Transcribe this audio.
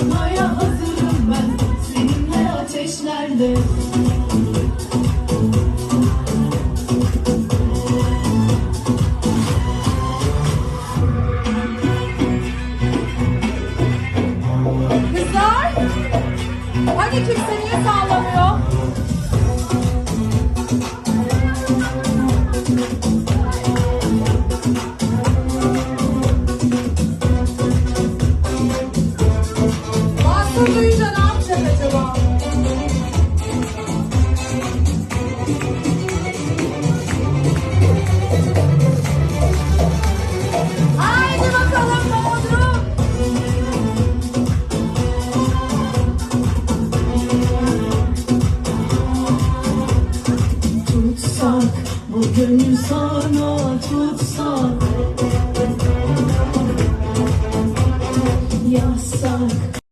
yanmaya hazırım ben seninle ateşlerde. Kızlar! Hani kimse niye sağlamıyor? bu duyunca ne yapacak. Tutsak bugün sana tutsak Yazsak